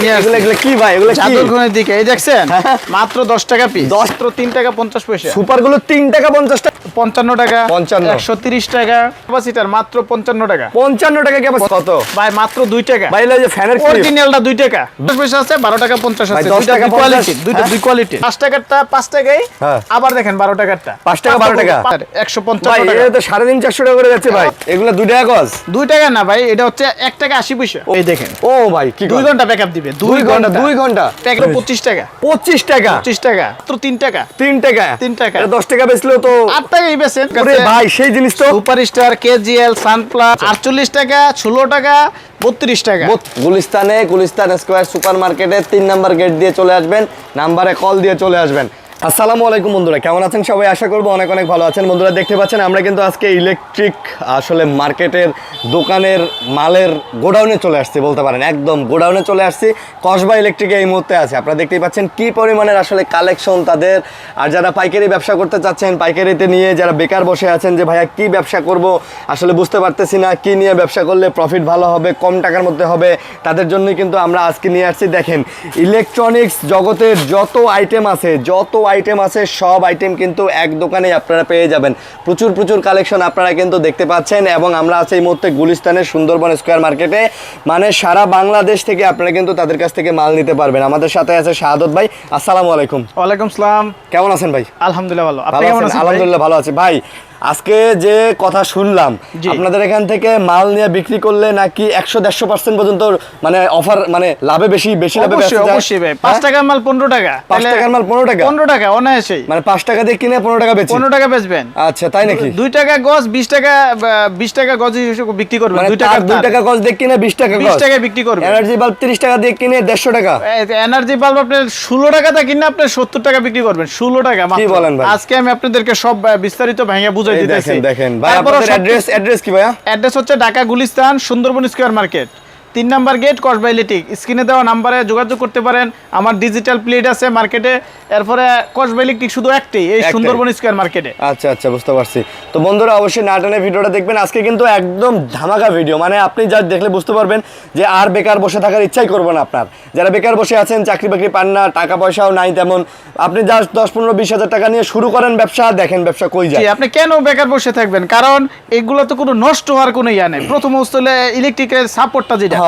কি ভাই? এগুলো কি? দিকে এই দেখছেন? মাত্র দশ টাকা পিস দশ- মাত্র তিন টাকা পঞ্চাশ পয়সা। সুপারগুলো তিন টাকা পঞ্চাশ টাকা। পঞ্চান্ন টাকা। 55 একশো তিরিশ টাকা। ক্যাপাসিটার মাত্র পঞ্চান্ন টাকা। পঞ্চান্ন টাকা কি আবার কত? ভাই মাত্র দুই টাকা। ভাই এগুলো যে ফ্যানের ক্লিপ। অরিজিনালটা দুই টাকা। দশ পয়সা আছে বারো টাকা পঞ্চাশ ভাই, আছে 10 টাকা কোয়ালিটি দুইটা হ্যাঁ? দুই কোয়ালিটি পাঁচ টাকারটা পাঁচ টাকাই। হ্যাঁ। আবার দেখেন বারো টাকারটা। পাঁচ টাকা, 12 টাকা। ভাই এটা তো করে যাচ্ছে ভাই। এগুলো দুই টাকা দুই টাকা না ভাই এটা হচ্ছে এক টাকা আশি পয়সা। এই দেখেন। ও ভাই কি ঘণ্টা ব্যাকআপ দিবে। দুই ঘণ্টা দুই ঘণ্টা। প্যাকেট পঁচিশ টাকা। পঁচিশ টাকা? পঁচিশ টাকা। তো তিন টাকা। তিন টাকা? তিন টাকা। দশ টাকা বেচলেও তো আট টাকাই বেচেন। ভাই সেই জিনিস তো সুপার স্টার কেজিএল সানপ্লাস আটচল্লিশ টাকা ষোলো টাকা বত্রিশ টাকা। গুলিস্তানে গুলিস্তান স্কোয়ার সুপার মার্কেটে তিন নাম্বার গেট দিয়ে চলে আসবেন নাম্বারে কল দিয়ে চলে আসবেন। আসসালামু আলাইকুম বন্ধুরা, কেমন আছেন সবাই? আশা করব অনেক অনেক ভালো আছেন। বন্ধুরা, দেখতে পাচ্ছেন, আমরা কিন্তু আজকে ইলেকট্রিক আসলে মার্কেটের দোকানের মালের গোডাউনে চলে আসছি বলতে পারেন। একদম গোডাউনে চলে আসছি। কসবা ইলেকট্রিকে এই মুহূর্তে আছে। আপনারা দেখতেই পাচ্ছেন কি পরিমাণের আসলে কালেকশন তাদের। আর যারা পাইকারি ব্যবসা করতে চাচ্ছেন, পাইকারিতে নিয়ে যারা বেকার বসে আছেন যে, ভাইয়া, কি ব্যবসা করব? আসলে বুঝতে পারতেছি না, কি নিয়ে ব্যবসা করলে প্রফিট ভালো হবে, কম টাকার মধ্যে হবে। তাদের জন্যই কিন্তু আমরা আজকে নিয়ে আসছি। দেখেন ইলেকট্রনিক্স জগতের যত আইটেম আছে, যত আইটেম আছে সব আইটেম কিন্তু এক দোকানেই আপনারা পেয়ে যাবেন। প্রচুর প্রচুর কালেকশন আপনারা কিন্তু দেখতে পাচ্ছেন এবং আমরা আছি এই মুহূর্তে গুলিস্তানের সুন্দরবন স্কোয়ার মার্কেটে। মানে সারা বাংলাদেশ থেকে আপনারা কিন্তু তাদের কাছ থেকে মাল নিতে পারবেন। আমাদের সাথে আছে শাহাদত ভাই আসসালামু আলাইকুম। ওয়ালাইকুম সালাম। কেমন আছেন ভাই? আলহামদুলিল্লাহ ভালো। আপনি কেমন আছেন? আলহামদুলিল্লাহ ভালো আছি। ভাই আজকে যে কথা শুনলাম। আপনাদের এখান থেকে মাল নিয়ে বিক্রি করলে নাকি একশো দেড়শো পার্সেন্ট পর্যন্ত মানে অফার মানে লাভে বেশি বেশি লাভে অবশ্যই পাঁচ হ্যাঁ? টাকার মাল পনেরো টাকা। পাঁচ টাকার মাল পনেরো টাকা? পনেরো টাকা অনায়াসেই। মানে পাঁচ টাকা দিয়ে কিনে পনেরো টাকা বেচি? পনেরো টাকা বেচবেন। আচ্ছা তাই নাকি? দুই টাকা গজ বিশ টাকা বিশ টাকা গজ বিক্রি করবেন মানে দুই টাকা দুই টাকা গজ দিয়ে কিনে বিশ টাকা বিশ টাকা বিক্রি করবেন। এনার্জি বাল্ব তিরিশ টাকা দিয়ে কিনে দেড়শো টাকা? এনার্জি বাল্ব আপনার ষোলো টাকাতে কিনে আপনি সত্তর টাকা বিক্রি করবেন ষোলো টাকা মাত্র। বলেন ভাই? আজকে আমি আপনাদেরকে সব বিস্তারিত ভেঙে বুঝাই এই দিতেছি দেখেন দেখেন। ভাই আপনাদের অ্যাড্রেস অ্যাড্রেস কি ভাইয়া? অ্যাড্রেস হচ্ছে ঢাকা গুলিস্তান সুন্দরবন স্কয়ার মার্কেট। তিন নাম্বার গেট কসবা ইলেকট্রিক স্ক্রিনে দেওয়া নাম্বারে যোগাযোগ করতে পারেন। আমার ডিজিটাল প্লেট আছে মার্কেটে এরপরে কসবা ইলেকট্রিক শুধু একটাই এই সুন্দরবন স্কোয়ার মার্কেটে আচ্ছা আচ্ছা বুঝতে পারছি। তো বন্ধুরা অবশ্যই নাটনে ভিডিওটা দেখবেন। আজকে কিন্তু একদম ধামাকা ভিডিও মানে আপনি যা দেখলে বুঝতে পারবেন যে আর বেকার বসে থাকার ইচ্ছাই করবেন আপনার। যারা বেকার বসে আছেন চাকরি বাকরি পান না টাকা পয়সাও নাই তেমন আপনি যা দশ পনেরো বিশ হাজার টাকা নিয়ে শুরু করেন ব্যবসা দেখেন ব্যবসা কই যায়। আপনি কেন বেকার বসে থাকবেন? কারণ এগুলো তো কোনো নষ্ট হওয়ার কোনো ইয়া নেই। প্রথম হচ্ছে ইলেকট্রিকের সাপোর্টটা যেটা।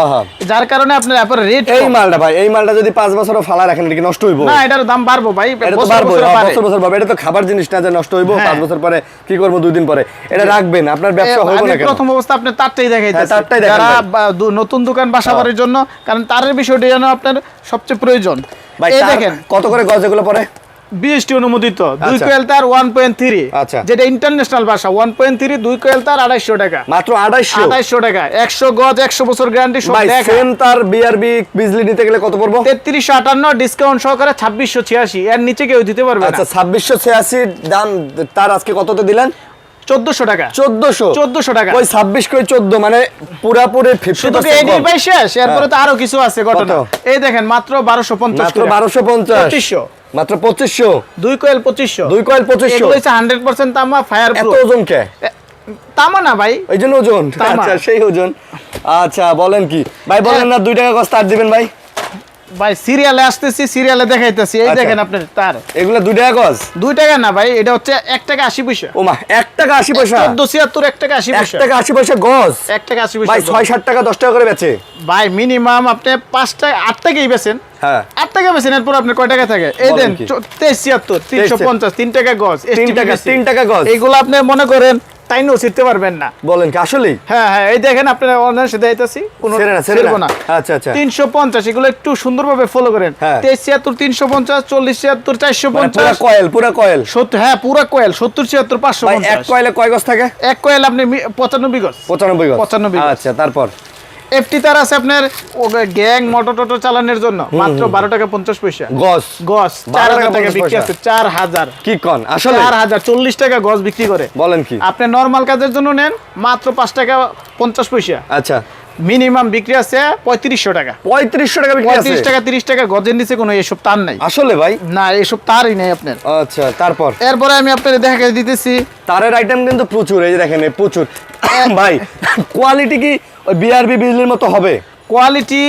যার কারণে আপনার আপনার রেট এই মালটা ভাই এই মালটা যদি পাঁচ বছরও ফালা রাখেন এটা কি নষ্ট হইব? না এটার দাম বাড়বো ভাই বছর বছর। বছর বছর এটা তো খাবার জিনিস না যে নষ্ট হইব হ্যাঁ। পাঁচ বছর পরে কি করব দুই দিন পরে? এটা রাখবেন আপনার ব্যবসা আমি না প্রথম অবস্থা আপনার তারটাই দেখাইতেছি। হ্যাঁ, তারটাই দেখান যারা নতুন দোকান বাসা হ্যাঁ। বাড়ির জন্য কারণ তারের বিষয়টি যেন আপনার সবচেয়ে প্রয়োজন। ভাই এই দেখেন। কত করে গজ এগুলো পরে বিএসটি অনুমোদিত। দুই আচ্ছা। কোয়েল তার ওয়ান পয়েন্ট থ্রি আচ্ছা। যেটা ইন্টারন্যাশনাল ভাষা ওয়ান পয়েন্ট থ্রি দুই কোয়েল তার আড়াইশো টাকা। মাত্র আড়াইশো? আড়াইশো টাকা। একশো গজ একশো বছর গ্যারান্টি সেম তার বিআরবি বিজলি নিতে গেলে কত পড়ব? তেত্রিশশো আটান্ন ডিসকাউন্ট সহকারে ছাব্বিশশো ছিয়াশি। এর নিচে কেউ দিতে পারবে আচ্ছা ছাব্বিশশো ছিয়াশি দাম তার আজকে কততে দিলেন? চোদ্দশো টাকা। চোদ্দশো? 1400 টাকা। ওই ছাব্বিশ কই চোদ্দ মানে পুরাপুরি শুধু কি শেষ? এরপরে তো আরও কিছু আছে ঘটনা। হ্যাঁ। এই দেখেন মাত্র বারোশো পঞ্চাশ মাত্র বারোশো পঞ্চাশ। মাত্র পঁচিশশো। দুই কয়েল পঁচিশশো। দুই কয়েল পঁচিশশো। এগুলো হচ্ছে হান্ড্রেড পার্সেন্ট তামা ফায়ার এত ওজন কে তামা না ভাই। ওই জন্য ওজন। আচ্ছা সেই ওজন। আচ্ছা বলেন কি। ভাই বলেন না দুই টাকা কস্ট আর দিবেন ভাই। ভাই সিরিয়ালে আসতেছি সিরিয়ালে দেখাইতেছি। এই আচ্ছা। দেখেন আপনার তার। এগুলো দুই টাকা গজ? দুই টাকা না ভাই এটা হচ্ছে এক টাকা আশি পয়সা। ও মা এক টাকা আশি পয়সা? চোদ্দ ছিয়াত্তর এক টাকা আশি পয়সা। টাকা আশি পয়সা গজ? এক টাকা আশি ভাই পয়সা ছয় ষাট টাকা দশ টাকা করে বেচে। ভাই মিনিমাম আপনি পাঁচ টাকা আট টাকাই বেছেন হ্যাঁ। আট টাকা বেছেন এরপর আপনার কয় টাকা থাকে? এই দেন? তেইশ ছিয়াত্তর তিনশো পঞ্চাশ তিন টাকা গজ তিন টাকা তিন টাকা গজ। আপনি মনে করেন তাইনও ছিটতে পারবেন না। বলেন কি আসলেই? হ্যাঁ হ্যাঁ এই দেখেন আপনারা অনলাইন সাথে আইতাছি কোনো ছেড়বো না। আচ্ছা, আচ্ছা। তিনশো পঞ্চাশ এগুলো একটু সুন্দরভাবে ফলো করেন। হ্যাঁ। তেইশ ছিয়াত্তর তিনশো পঞ্চাশ চল্লিশ ছিয়াত্তর চারশো মানে পঞ্চাশ কয়েল পুরা কয়েল সত্তর হ্যাঁ পুরা কয়েল সত্তর ছিয়াত্তর পাঁচশো ভাই এক পঞ্চাশ। কয়েলে কয় গজ থাকে? এক কোয়েল আপনি মি- পঁচানব্বই গজ। পঁচানব্বই গজ। 95 গজ। আচ্ছা তারপর? এফটি তার আছে আপনার গ্যাং মোটর টোটো চালানোর জন্য। মাত্র বারো টাকা পঞ্চাশ পয়সা। গজ 12 চার টাকা হাজার টাকা বিক্রি আছে চার হাজার। কি কন? আসলে? চার হাজার চল্লিশ টাকা গজ বিক্রি করে। বলেন কি? আপনি নর্মাল কাজের জন্য নেন মাত্র পাঁচ টাকা পঞ্চাশ পয়সা। আচ্ছা। মিনিমাম বিক্রি আছে পঁয়ত্রিশশো টাকা। পঁয়ত্রিশশো টাকা পঁয়ত্রিশ টাকা তিরিশ টাকা গজের নিচে কোনো এসব তার নাই। আসলে ভাই? না এসব তারই নেই আপনার। আচ্ছা তারপর? এরপরে আমি আপনার দেখা দিতেছি। তারের আইটেম কিন্তু প্রচুর এই দেখেন প্রচুর। ভাই কোয়ালিটি কি ওই বিআরবি বিজলির মতো হবে কোয়ালিটি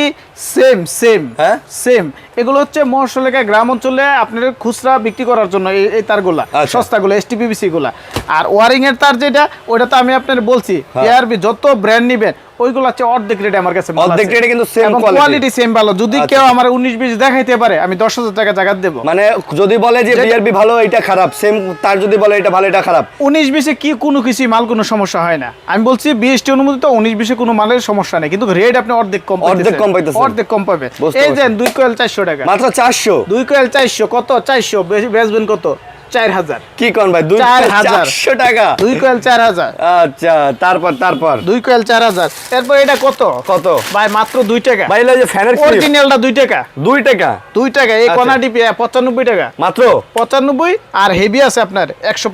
সেম সেম হ্যাঁ? সেম এগুলো হচ্ছে এলাকা গ্রাম অঞ্চলে আপনার খুচরা বিক্রি করার জন্য এই এই তারগুলা আচ্ছা। সস্তাগুলো এসটিপিবিসি গুলা আর ওয়ারিং এর তার যেটা ওটা তো আমি আপনার বলছি বিআরবি এআরবি যত ব্র্যান্ড নিবেন ওইগুলো হচ্ছে অর্ধেক রেটে আমার কাছে অর্ধেক এ কিন্তু quality। কোয়ালিটি সেম ভালো। যদি আচ্ছা। কেউ আমার উনিশ বিশ দেখাইতে পারে আমি দশ হাজার টাকা জায়গা দেবো। মানে যদি বলে যে যে- বিআরবি ভালো এটা খারাপ। সেম তার যদি বলে এটা ভালো এটা খারাপ। উনিশ বিশে কি কোনো কিছু মাল কোনো সমস্যা হয় না। আমি বলছি বিএসটি অনুমোদিত উনিশ বিশে কোনো মালের সমস্যা নেই। কিন্তু রেট আপনি অর্ধেক কম অর্ধেক কম পাইতেছেন। অর্ধেক কম পাবে এই। দেন দুই কোয়েল চারশো টাকা। মাত্র চারশো? দুই কোয়েল চারশো কত? চারশো। বেশি বেচবেন কত? চার হাজার। কি কোন ভাই? দুই চারশো টাকা। দুই কোয়েল চার হাজার। আচ্ছা তারপর তারপর? দুই কোয়েল চার হাজার। এরপর এটা কত? কত? ভাই মাত্র দুই টাকা। ভাই যে ফ্যানের অরিজিনালটা দুই টাকা। দুই টাকা? দুই টাকা। এই। পঁচানব্বই টাকা। মাত্র? পঁচানব্বই আর হেভি আছে আপনার একশো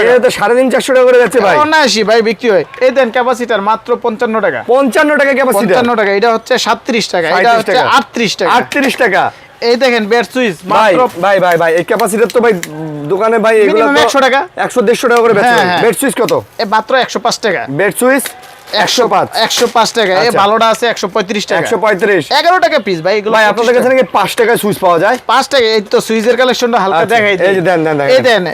এটা তো সাড়ে তিন চারশো টাকা করে যাচ্ছে ভাই। অনায়াসি ভাই বিক্রি হয়। এই দেন ক্যাপাসিটার মাত্র পঞ্চান্ন টাকা। পঞ্চান্ন টাকা ক্যাপাসিটি পঞ্চান্ন টাকা। এটা হচ্ছে সাতত্রিশ টাকা। এটা হচ্ছে আটত্রিশ টাকা। আটত্রিশ টাকা। এই দেখেন বেড সুইচ মাত্র ভাই ভাই ভাই এই ক্যাপাসিটার তো ভাই দোকানে ভাই এগুলো 100 টাকা। একশো দেড়শো টাকা করে বেচছে হ্যাঁ, হ্যাঁ। বেড সুইচ কত? এ মাত্র একশো পাঁচ টাকা। বেড সুইচ একশো পাঁচ। একশো পাঁচ টাকা। এই আচ্ছা। ভালোটা আছে একশো পঁয়ত্রিশ টাকা। একশো পঁয়ত্রিশ। এগারো টাকা পিস ভাই এগুলো ভাই আপনাদের কাছে নাকি পাঁচ টাকায় সুইচ পাওয়া যায়? পাঁচ টাকা এই তো সুইচের কালেকশনটা হালকা আচ্ছা, দেখাই এই দেন, দেন, এই দেন।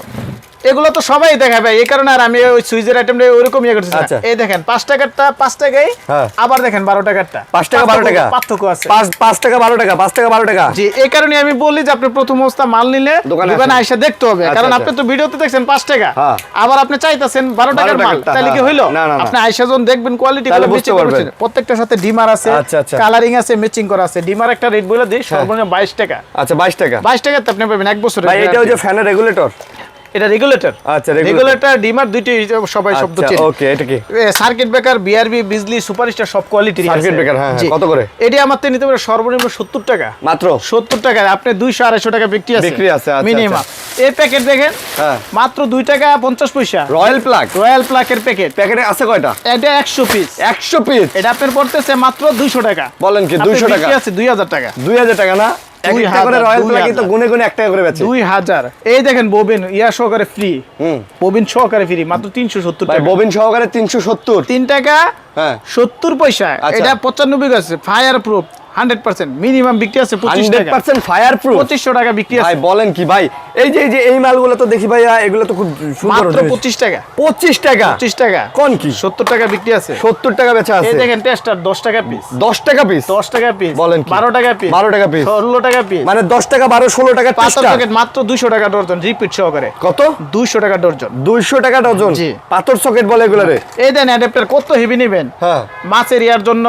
এগুলো তো সবাই দেখায় ভাই এই কারণে আর আমি ওই সুইচের আইটেমটা ওইরকম ইয়ে করতেছি আচ্ছা। এই দেখেন পাঁচ টাকারটা পাঁচ টাকাই হ্যাঁ। আবার দেখেন বারো টাকারটা পাঁচ টাকা বারো টাকা পার্থক্য আছে পাঁচ টাকা বারো টাকা পাঁচ টাকা বারো টাকা জি এই কারণে আমি বলি যে আপনি প্রথম অবস্থা মাল নিলে দোকানে। আইসা দেখতে হবে আচ্ছা, কারণ আচ্ছা। আপনি তো ভিডিওতে দেখছেন পাঁচ টাকা হ্যাঁ। আবার আপনি চাইতেছেন বারো টাকার মাল তাহলে কি হ্যাঁ। হইল। আপনি আইসা যখন দেখবেন কোয়ালিটি তাহলে বুঝতে পারবেন। প্রত্যেকটার সাথে ডিমার আছে। কালারিং আছে ম্যাচিং করা আছে ডিমার একটা রেট বলে দিই সর্বনিম্ন বাইশ টাকা আচ্ছা বাইশ টাকা বাইশ টাকাতে আপনি পাবেন এক বছর ভাই এটা হচ্ছে ফ্যানের রেগুলেটর এটা রেগুলেটর আচ্ছা, রেগুলেটর ডিমার দুইটি সবাই শব্দ আচ্ছা চেনে। ওকে এটা কি? Circuit breaker BRB Bijli superstar সব কোয়ালিটির Circuit breaker, হ্যাঁ, হ্যাঁ, কত করে? এটি আমার থেকে নিতে পারে সর্বনিম্ন সত্তর টাকা। মাত্র? সত্তর টাকা আপনি দুইশো আড়াইশো টাকা বিক্রি আছে। বিক্রি আছে, আচ্ছা, মিনিমাম এই প্যাকেট দেখেন হ্যাঁ। মাত্র দুই টাকা পঞ্চাশ পয়সা। রয়্যাল প্লাগ রয়্যাল প্লাকের প্যাকেট প্যাকেটে আছে কয়টা? এটা একশো পিস একশো পিস এটা আপনার পড়তেছে মাত্র দুইশো টাকা। বলেন কি, আপনার 200 টাকা? আছে দুই হাজার টাকা। দুই হাজার টাকা না? একটা করে রয়্যাল প্লাগ কিন্তু গুনে গুনে একটা করে বেচে। দুই হাজার। এই দেখেন ববিন ইয়া সহকারে ফ্রি হুম। ববিন সহকারে ফ্রি মাত্র তিনশো সত্তর ভাই টাকা। ববিন সহকারে তিনশো সত্তর। তিন টাকা হ্যাঁ। সত্তর পয়সা। আচ্ছা। এটা পঁচানব্বই আছে fire proof hundred percent minimum বিক্রি আছে হান্ড্রেড পার্সেন্ট ফায়ার প্রুফ পঁচিশশো টাকা বিক্রি ভাই আছে বলেন কি ভাই এই যে এই যে এই মালগুলো তো দেখি ভাইয়া এগুলো তো খুব সুন্দর মাত্র পঁচিশ টাকা। পঁচিশ টাকা? পঁচিশ টাকা। কোন কি? সত্তর টাকা বিক্রি আছে। সত্তর টাকা বেচা এই আছে। দেখেন টেস্টার দশ টাকা পিস দশ টাকা পিস দশ টাকা পিস বলেন কি? বারো টাকা পিস 12 টাকা piece। ষোলো টাকা পিস মানে দশ টাকা বারো ষোলো টাকা পাঁচটা প্যাকেট মাত্র দুইশো টাকা ডর্জন রিপিট সহকারে। কত? দুইশো টাকা ডর্জন। দুইশো টাকা ডর্জন? জি। পাথর সকেট বলে এগুলারে? এই দেন অ্যাডাপ্টার কত হেভি নেবেন? হ্যাঁ। মাছের ইয়ার জন্য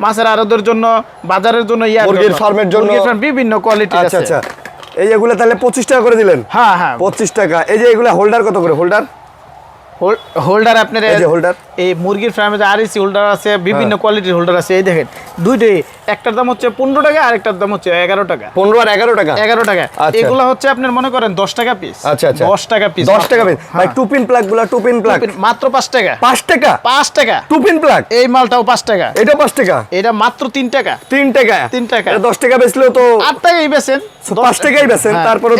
মাছের আড়তের জন্য বাজারের জন্য ইয়ার মুরগির ফার্মের জন্য। বিভিন্ন কোয়ালিটি আচ্ছা আছে। আচ্ছা। এই এগুলো তাহলে পঁচিশ টাকা করে দিলেন? হ্যাঁ হ্যাঁ। পঁচিশ টাকা। এই যে এগুলো হোল্ডার কত করে? হোল্ডার হোল্ডার আপনার এই যে হোল্ডার এই মুরগির ফার্মে যে আরএসি হোল্ডার আছে বিভিন্ন হ্যাঁ। কোয়ালিটির হোল্ডার আছে এই দেখেন দুইটাই একটার দাম হচ্ছে পনেরো টাকা আরেকটার দাম হচ্ছে এগারো টাকা। পনেরো আর এগারো টাকা? এগারো টাকা। আচ্ছা। এগুলো হচ্ছে আপনার মনে করেন দশ টাকা পিস আচ্ছা আচ্ছা। দশ টাকা পিস দশ টাকা পিস ভাই হ্যাঁ। টু পিন প্লাগগুলা টু পিন প্লাগ মাত্র পাঁচ টাকা। পাঁচ টাকা? পাঁচ টাকা। টু পিন প্লাগ এই মালটাও পাঁচ টাকা। এটা পাঁচ টাকা? এটা মাত্র তিন টাকা। তিন টাকা? তিন টাকা। দশ টাকা বেচলেও তো আট টাকাই বেছেন পাঁচ টাকাই বেচেন, তারপরে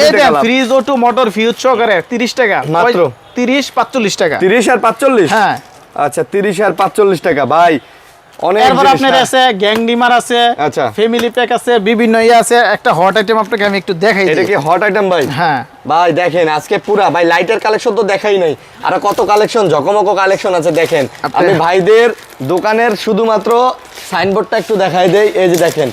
ফ্রিজ ও টু মোটর ফিউজ সহকারে তিরিশ টাকা। মাত্র? তিরিশ পাঁচচল্লিশ টাকা। তিরিশ আর পাঁচচল্লিশ? হ্যাঁ। আচ্ছা তিরিশ আর পাঁচচল্লিশ টাকা। ভাই আপনার আছে গ্যাং ডিমার আছে আচ্ছা। ফ্যামিলি প্যাক আছে বিভিন্ন ইয়ে আছে। একটা হট আইটেম আপনাকে আমি একটু দেখাই এটা কি হট আইটেম ভাই? হ্যাঁ। ভাই দেখেন আজকে পুরা ভাই লাইটের কালেকশন তো দেখাই নাই। আর কত কালেকশন ঝকমকো কালেকশন আছে দেখেন। আমি ভাইদের দোকানের শুধুমাত্র সাইনবোর্ডটা একটু দেখাই দেই। এই যে দেখেন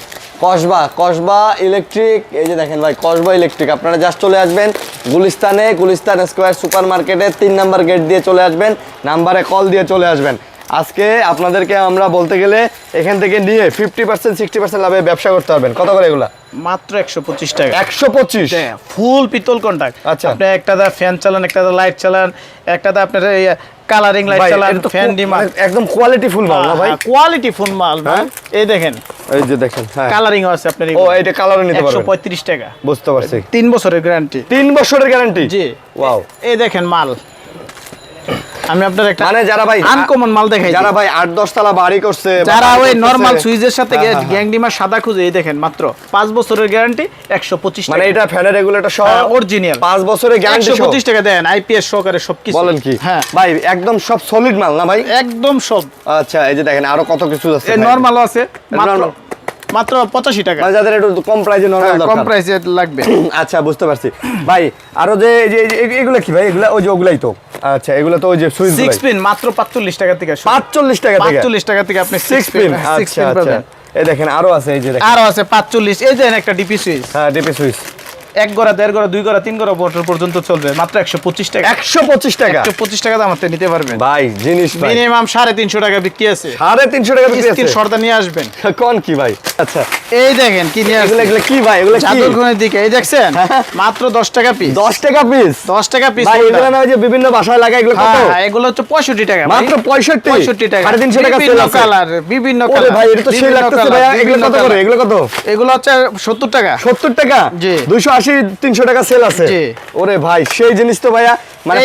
কসবা কসবা ইলেকট্রিক এই যে দেখেন ভাই, কসবা ইলেকট্রিক আপনারা জাস্ট চলে আসবেন গুলিস্তানে, গুলিস্তান স্কোয়ার সুপার মার্কেটে তিন নাম্বার গেট দিয়ে চলে আসবেন নাম্বারে কল দিয়ে চলে আসবেন। আজকে আপনাদেরকে আমরা বলতে গেলে এখান থেকে নিয়ে ফিফটি পার্সেন্ট সিক্সটি পার্সেন্ট লাভে ব্যবসা করতে পারবেন। কত করে এগুলা? মাত্র একশো পঁচিশ টাকা। একশো পঁচিশ? ফুল পিতল কন্টাক্ট আচ্ছা। আপনি একটা দা ফ্যান চালান একটা দা লাইট চালান একটা দা আপনার কালারিং লাইট চালান ফ্যান মানে একদম কোয়ালিটি ফুল মাল ভাই? কোয়ালিটি ফুল মাল হ্যাঁ? এই দেখেন। এই যে দেখেন হ্যাঁ। কালারিং আছে আপনার ও এটা কালারও নিতে পারবেন। পঁয়ত্রিশ টাকা। বুঝতে পারছি। তিন বছরের গ্যারান্টি তিন বছরের গ্যারান্টি জি। ওয়াও এই দেখেন মাল। আমি আপনার একটা মানে যারা ভাই আনকমন মাল দেখাই যারা ভাই আট দশ তলা বাড়ি করছে যারা ওই নরমাল সুইচের সাথে হ্যাঁ, হ্যাঁ, ডিমার সাদা খুঁজে এই দেখেন মাত্র পাঁচ বছরের গ্যারান্টি একশো পঁচিশ মানে টাকা। এটা ফ্যানের রেগুলেটর সহ অরিজিনাল পাঁচ বছরের গ্যারান্টি একশো পঁচিশ টাকা দেন আইপিএস সহকারে সবকিছু বলেন কি? হ্যাঁ। ভাই একদম সব সলিড মাল না ভাই? একদম সব। আচ্ছা এই যে দেখেন আরও কত কিছু আছে। নরমালও আছে মাত্র। মাত্র পঁচাশি টাকা। মানে যাদের একটু কম প্রাইসে নরমাল দরকার কম প্রাইজে প্রাইসে লাগবে। আচ্ছা বুঝতে পারছি। ভাই আরও যে এগুলা যে এই এগুলো কি ভাই? এগুলা ওই যে ওগুলাই তো। আচ্ছা এগুলা তো ওই যে সুইচ সিক্স পিন মাত্র পাঁচচল্লিশ টাকা থেকে শুরু। পাঁচচল্লিশ টাকা থেকে? পাঁচচল্লিশ টাকা থেকে আপনি সিক্স পিন আচ্ছা আচ্ছা। এই দেখেন আরও আছে এই যে দেখেন। আরও আছে পাঁচচল্লিশ। এই যে একটা ডিপি সুইচ হ্যাঁ ডিপি সুইচ এক গড়া দেড় গড়া দুই গড়া তিন গড়া মোটর পর্যন্ত চলবে। মাত্র একশো পঁচিশ টাকা। একশো পঁচিশ টাকা? একশো পঁচিশ টাকা দাম আপনি নিতে পারবেন। ভাই জিনিস মিনিমাম সাড়ে তিনশো টাকা বিক্রি আছে। সাড়ে তিনশো টাকা বিক্রি আছে? সর্দা নিয়ে আসবেন। কোন কি ভাই? আচ্ছা। এই দেখেন কি নিয়ে আসবেন এগুলো কি ভাই? এগুলো চাদরগুনের দিকে। এই দেখছেন? মাত্র দশ টাকা পিস দশ টাকা পিস দশ টাকা পিস ভাই এগুলো না যে বিভিন্ন বাসায় লাগে এগুলো কত? হ্যাঁ এগুলো হচ্ছে পঁয়ষট্টি টাকা মাত্র পঁয়ষট্টি? পঁয়ষট্টি টাকা। সাড়ে তিনশো টাকা বিভিন্ন সেল আছে। কালার বিভিন্ন কালার ভাই এটা তো সেই লাগতেছে ভাই এগুলো কত করে? এগুলো কত? এগুলো হচ্ছে সত্তর টাকা। সত্তর টাকা? জি। দুইশো আশি তিনশো টাকা সেল আছে। ওরে ভাই সেই জিনিস তো ভাইয়া মানে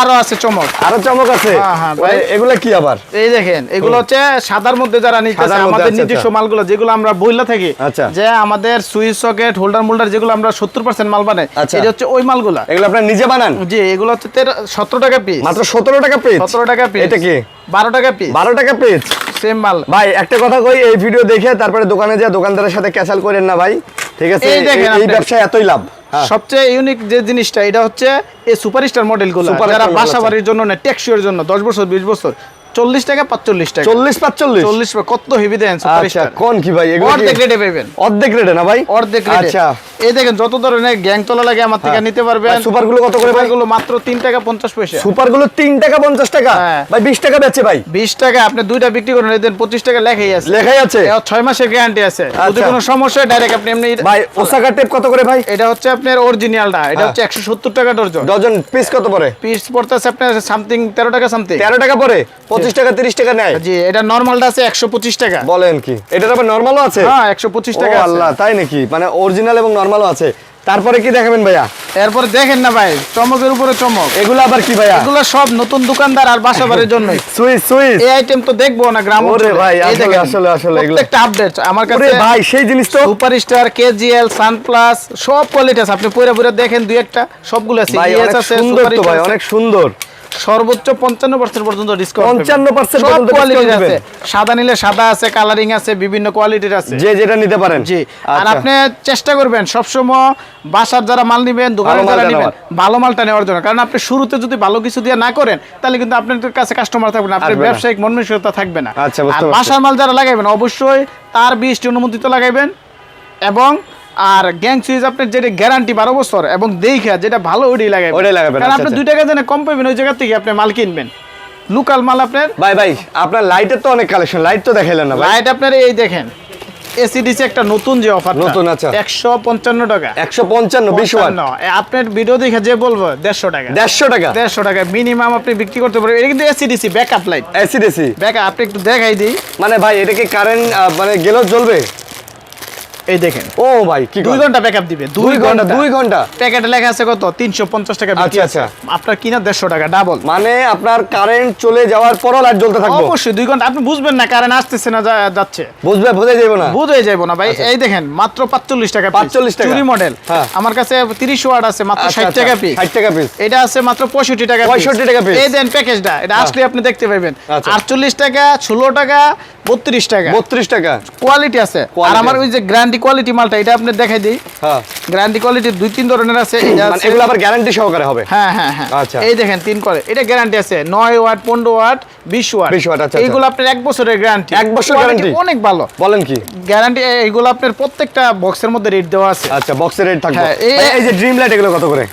আরও আছে চমক। আরও চমক আছে? হ্যাঁ, হ্যাঁ, এগুলো কি আবার? এই দেখেন এগুলো হচ্ছে সাদার মধ্যে যারা নিতেছে আমাদের আচ্ছা, নিজস্ব আচ্ছা। মালগুলো যেগুলো আমরা বইলা থাকি আচ্ছা। যে আমাদের সুইচ সকেট হোল্ডার মোল্ডার যেগুলো আমরা সত্তর পার্সেন্ট মাল বানাই আচ্ছা। এটা হচ্ছে ওই মালগুলা। এগুলো আপনার নিজে বানান? জি এগুলো হচ্ছে সতেরো টাকা পিস মাত্র সতেরো টাকা পিস সতেরো টাকা পিস এটা কি? বারো টাকা পিস বারো টাকা পিস সেম মাল। ভাই একটা কথা কই এই ভিডিও দেখে তারপরে দোকানে যা দোকানদারের সাথে ক্যাচাল করেন না ভাই। ঠিক আছে? এই দেখেন এই- এই ব্যবসায় এতই লাভ। হ্যাঁ। সবচেয়ে ইউনিক যে জিনিসটা এটা হচ্ছে এই সুপারস্টার মডেলগুলো যারা বাসাবাড়ির বাসা বাড়ির জন্য না ট্যাক্সিওর জন্য দশ বছর বিশ বছর চল্লিশ টাকা পাঁচচল্লিশ টাকা। চল্লিশ পাঁচচল্লিশ? চল্লিশ কত হেভি দেন আচ্ছা কোন কি ভাই? অর্ধেক রেটে পাবেন অর্ধেক রেটে না ভাই? অর্ধেক আচ্ছা। এই দেখেন যত ধরনের গ্যাং তোলা লাগে আমার থেকে হ্যাঁ। নিতে পারবেন। আর সুপারগুলো কত করে ভাই? গুলো মাত্র তিন টাকা পঞ্চাশ পয়সা। সুপারগুলো তিন টাকা পঞ্চাশ টাকা? হ্যাঁ। ভাই বিশ টাকা বেচে ভাই। বিশ টাকা আপনি দুইটা বিক্রি করেন এদের পঁচিশ টাকা লেখাই আছে। লেখাই আছে? ছয় মাসের গ্যারান্টি আছে। যদি আচ্ছা। কোনো সমস্যা ডাইরেক্ট আপনি এমনি ভাই ওসাকা টেপ কত করে ভাই? এটা হচ্ছে আপনার অরিজিনালটা এটা হ্যাঁ। হচ্ছে একশো সত্তর টাকা ডর্জন ডজন পিস কত পরে পিস পড়তেছে আপনার সামথিং তেরো টাকা সামথিং তেরো টাকা পরে পঁচিশ টাকা তিরিশ টাকা নেয়। জি এটা নর্মালটা আছে একশো পঁচিশ টাকা। বলেন কি? এটার আবার নর্মালও আছে? হ্যাঁ একশো পঁচিশ টাকা আল্লাহ তাই নাকি? মানে অরিজিনাল এবং নর্মালও আছে। তারপরে কি দেখাবেন ভাইয়া? এরপরে দেখেন না ভাই চমকের উপরে চমক। এগুলো আবার কি ভাইয়া? এগুলো সব নতুন দোকানদার আর বাসা বাড়ির জন্য। Switch switch. এই আইটেম তো দেখব না গ্রাম ওরে ভাই, এই আসলে, আসলে, আসলে এগুলো- প্রত্যেকটা আপডেট আমার কাছে ভাই সেই জিনিস তো সুপারস্টার কেজিএল সানপ্লাস সব কোয়ালিটি আছে। আপনি পুরো পুরো দেখেন দুই একটা সবগুলো আছে। ভাই অনেক সুন্দর তো ভাই অনেক সুন্দর। সর্বোচ্চ পঞ্চান্ন পার্সেন্ট পর্যন্ত ডিসকাউন্ট 55% সব পর্যন্ত কোয়ালিটির আছে। সাদা নিলে সাদা আছে কালারিং আছে বিভিন্ন কোয়ালিটির আছে। যে যেটা নিতে পারেন। জি। আর আচ্ছা। আপনি চেষ্টা করবেন সবসময় বাসার যারা মাল নিবেন দোকানে ভালো যারা মালটা নিবেন নেওয়ার। ভালো মালটা নেওয়ার জন্য। কারণ আপনি শুরুতে যদি ভালো কিছু দিয়ে না করেন তাহলে কিন্তু আপনার কাছে কাস্টমার থাকবে না আপনার। ব্যবসায়িক মনমানসিকতা থাকবে না। আচ্ছা, আর বাসার মাল যারা লাগাইবেন অবশ্যই তার বিশটি অনুমোদিত লাগাইবেন এবং আর গ্যাং সুইচ আপনার যেটা গ্যারান্টি বারো বছর এবং দেখা যেটা ভালো ওইটাই লাগাইবেন। ওইটাই লাগাবেন, কারণ আচ্ছা, আপনি আচ্ছা। দুই টাকা জানে কম পাবেন ওই জায়গা থেকে আপনি মাল কিনবেন। লোকাল মাল আপনার? ভাই ভাই আপনার লাইটের তো অনেক কালেকশন লাইট তো দেখাইলেন না লাইট আপনার এই দেখেন এসিডিসি একটা নতুন যে অফার নতুন, আচ্ছা। একশো পঞ্চান্ন টাকা। ওয়াট। আপনার ভিডিও দেখে যে বলব দেড়শো টাকা। দেড়শো টাকা? দেড়শো টাকা মিনিমাম আপনি বিক্রি করতে পারবেন। এটা কিন্তু AC DC backup light AC DC backup আপনি একটু দেখাই দিই। মানে ভাই এটা কি কারেন্ট মানে গেলেও জ্বলবে? এই দেখেন। ও ভাই কি দুই ঘণ্টা ব্যাকআপ দিবে দুই ঘণ্টা দুই ঘণ্টা। প্যাকেটে লেখা আছে কত? তিনশো পঞ্চাশ টাকা বিক্রি আচ্ছা, আপনার কিনা দেড়শো টাকা ডাবল মানে আপনার কারেন্ট চলে যাওয়ার পরও লাইট জ্বলতে থাকবে? অবশ্যই দুই ঘণ্টা। আপনি বুঝবেন না কারেন্ট আসতেছে না যাচ্ছে। বুঝবে বোঝা যাবে না। বুঝে যাব না ভাই। এই দেখেন মাত্র পাঁচচল্লিশ টাকা। 45 টাকা। চুরি মডেল হ্যাঁ। আমার কাছে তিরিশ ওয়াট আছে মাত্র আচ্ছা, ষাট আচ্ছা, টাকা পিস 60 টাকা পিস এটা আছে মাত্র পঁয়ষট্টি টাকা। 65 টাকা piece। এই দেন প্যাকেজটা এটা আসলে আপনি দেখতে পাবেন আচ্ছা। আটচল্লিশ টাকা ষোলো টাকা বত্রিশ টাকা। বত্রিশ টাকা। কোয়ালিটি আছে। আর আমার ওই যে গ্যারান্টি কোয়ালিটি মালটা এটা আপনি দেখাই দিই। হ্যাঁ। গ্যারান্টি কোয়ালিটি দুই তিন ধরনের আছে মানে এগুলো আবার গ্যারান্টি সহকারে হবে? হ্যাঁ হ্যাঁ হ্যাঁ। আচ্ছা। এই দেখেন তিন করে। এটা গ্যারান্টি আছে নয় ওয়াট পনেরো ওয়াট বিশ ওয়াট। 20 ওয়াট আচ্ছা, এইগুলো আপনার এক বছরের গ্যারান্টি এক বছর গ্যারান্টি অনেক ভালো। বলেন কি? গ্যারান্টি এগুলো আপনার প্রত্যেকটা বক্সের মধ্যে রেট দেওয়া আছে। আচ্ছা বক্সের রেট থাকবে। হ্যাঁ, এই যে ড্রিম লাইট এগুলো কত করে?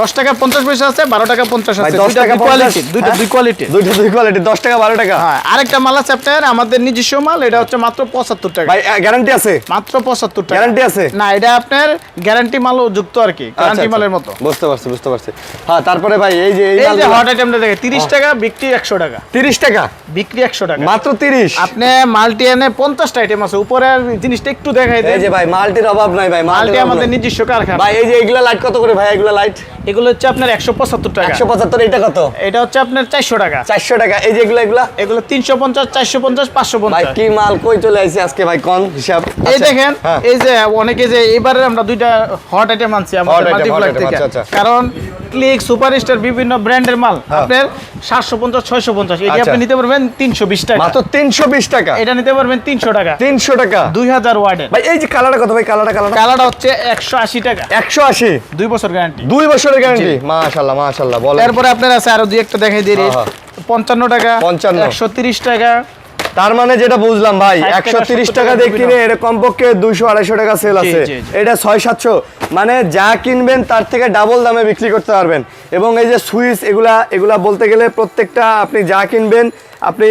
দশ টাকা পঞ্চাশ পয়সা আছে বারো টাকা পঞ্চাশ আছে। 10 টাকা কোয়ালিটি দুইটা হ্যাঁ? দুই কোয়ালিটি দুইটা দুই কোয়ালিটি দশ টাকা বারো টাকা। হ্যাঁ আরেকটা মাল আছে আপনার আমাদের নিজস্ব মাল এটা হচ্ছে মাত্র পঁচাত্তর টাকা। ভাই গ্যারান্টি আছে? মাত্র পঁচাত্তর টাকা। গ্যারান্টি আছে? না এটা আপনার গ্যারান্টি মালও যুক্ত আর কি আচ্ছা, গ্যারান্টি আচ্ছা। মালের মতো। বুঝতে পারছি বুঝতে পারছি। হ্যাঁ তারপরে ভাই এই যে এই যে হট আইটেমটা দেখে তিরিশ টাকা বিক্রি একশো টাকা। তিরিশ টাকা? বিক্রি একশো টাকা। মাত্র তিরিশ? আপনি মাল্টি এনে পঞ্চাশটা আইটেম আছে উপরে জিনিসটা একটু দেখাই এই যে ভাই মাল্টির অভাব নাই ভাই মাল্টি আমাদের নিজস্ব কারখানা। ভাই এই যে এগুলা লাইট কত করে ভাই এগুলা লাইট এগুলো হচ্ছে আপনার একশো পঁচাত্তর টাকা। একশো পঁচাত্তর এটা কত? এটা হচ্ছে আপনার চারশো টাকা। চারশো টাকা এই যেগুলো এগুলা এগুলো? তিনশো পঞ্চাশ চারশো পঞ্চাশ পাঁচশো পঞ্চাশ। কি মাল কই চলে আইছে আজকে ভাই কোন হিসাব এই দেখেন হ্যাঁ। এই যে অনেকে যে এবারে আমরা দুইটা হট আইটেম আনছি আমাদের মাল্টিপ্লাক থেকে। আচ্ছা, আচ্ছা। কারণ ক্লিক সুপারস্টার বিভিন্ন ব্র্যান্ডের মাল হ্যাঁ। আপনার সাতশো পঞ্চাশ ছয়শো পঞ্চাশ। এটি আচ্ছা। আপনি নিতে পারবেন তিনশো বিশ টাকা। মাত্র তিনশো বিশ টাকা? এটা নিতে পারবেন তিনশো টাকা। তিনশো টাকা? দুই হাজার ওয়ার্ডের। ভাই এই যে কালারটা কত ভাই কালারটা কালারটা? কালারটা হচ্ছে একশো আশি টাকা। একশো আশি? দুই বছর গ্যারান্টি দুই বছরের গ্যারান্টি মাশাল্লাহ মাশাল্লাহ বলেন। এরপরে আপনার আছে আরও দুই একটা দেখাই দিই হ্যাঁ, হ্যাঁ। পঞ্চান্ন টাকা 55 একশো তিরিশ টাকা। তার মানে যেটা বুঝলাম ভাই 60 টাকা, একশো তিরিশ 70 টাকা দিয়ে কিনে এটা কমপক্ষে দুইশো আড়াইশো টাকা সেল আছে। এটা ছয় সাতশো। মানে যা কিনবেন তার থেকে ডাবল দামে বিক্রি করতে পারবেন। এবং এই যে সুইচ এগুলা এগুলা বলতে গেলে প্রত্যেকটা আপনি যা কিনবেন আপনি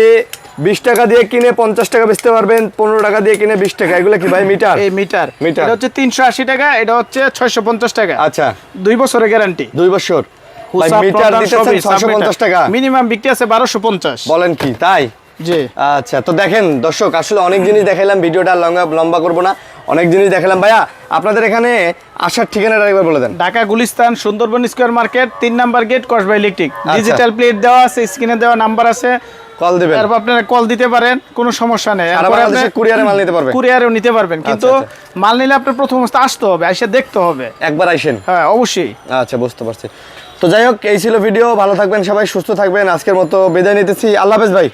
বিশ টাকা দিয়ে কিনে পঞ্চাশ টাকা বেচতে পারবেন পনেরো টাকা দিয়ে কিনে বিশ টাকা। এগুলো কি ভাই মিটার? এই মিটার। মিটার। এটা হচ্ছে তিনশো আশি টাকা এটা হচ্ছে ছয়শো পঞ্চাশ টাকা। আচ্ছা। দুই বছরের গ্যারান্টি। দুই বছর? ভাই মিটার দিতেছেন ছয়শো পঞ্চাশ টাকা। মিনিমাম বিক্রি আছে বারোশো পঞ্চাশ। বলেন কি তাই? জি। আচ্ছা তো দেখেন দর্শক আসলে অনেক জিনিস দেখাইলাম ভিডিওটা লম্বা লম্বা করব না। অনেক জিনিস দেখালাম ভাইয়া আপনাদের এখানে আসার ঠিকানাটা একবার বলে দেন। ঢাকা গুলিস্তান সুন্দরবন স্কোয়ার মার্কেট তিন নাম্বার গেট কসবা ইলেকট্রিক। আচ্ছা। ডিজিটাল প্লেট দেওয়া আছে স্ক্রিনে দেওয়া নাম্বার আছে। কল দিবেন। তারপর আপনারা কল দিতে পারেন কোনো সমস্যা নেই। সারা বাংলাদেশে কুরিয়ারে মাল নিতে পারবেন কুরিয়ারেও নিতে পারবেন। কিন্তু আচ্ছা। মাল নিলে আপনার প্রথম অবস্থা আসতে হবে এসে দেখতে হবে। একবার আইসেন? হ্যাঁ অবশ্যই। আচ্ছা বুঝতে পারছি। তো যাই হোক এই ছিল ভিডিও ভালো থাকবেন সবাই সুস্থ থাকবেন। আজকের মতো বিদায় নিতেছি। আল্লাহ হাফেজ ভাই।